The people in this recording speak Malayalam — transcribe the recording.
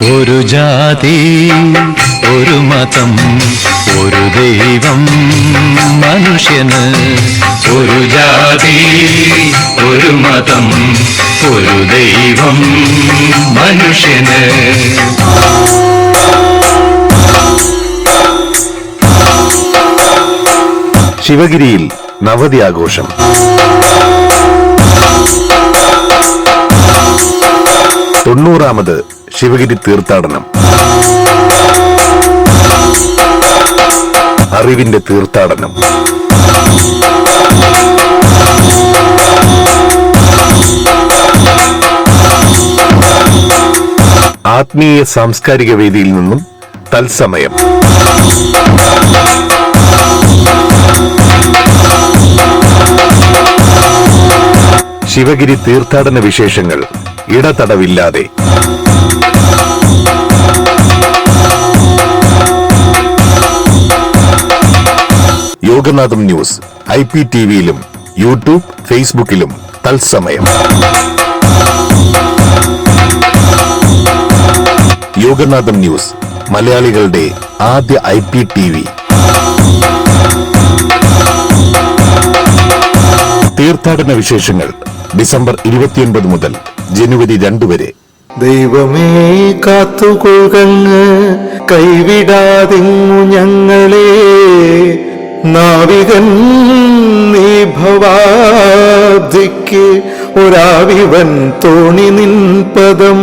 ഒരു ജാതി ഒരു മതം ഒരു ദൈവം മനുഷ്യന്. ഒരു ജാതി ഒരു മതം ഒരു ദൈവം മനുഷ്യന്. ശിവഗിരിയിൽ നവതി ആഘോഷം തൊണ്ണൂറാമത് ശിവഗിരി തീർത്ഥാടനം. അറിവിന്റെ തീർത്ഥാടനം. ആത്മീയ സാംസ്കാരിക വേദിയിൽ നിന്നും തത്സമയം. ശിവഗിരി തീർത്ഥാടന വിശേഷങ്ങൾ ഇടതടവില്ലാതെ. Yoganadham news. I P T വിയിലും യൂട്യൂബ് ഫേസ്ബുക്കിലും തത്സമയം. യോഗനാഥം ന്യൂസ് മലയാളികളുടെ ആദ്യ ഐ പി ടി വി. തീർത്ഥാടന വിശേഷങ്ങൾ ഡിസംബർ ഇരുപത്തിയൊൻപത് മുതൽ ജനുവരി രണ്ട് വരെ. ദൈവമേ കാത്തുകൊള്ളുകങ്ങ് കൈവിടാതിങ്ങു ഞങ്ങളെ നാവികൻ നീ ഭവാബ്ദിക്ക് ഒരാവിവൻ തോണി നിൻ പദം.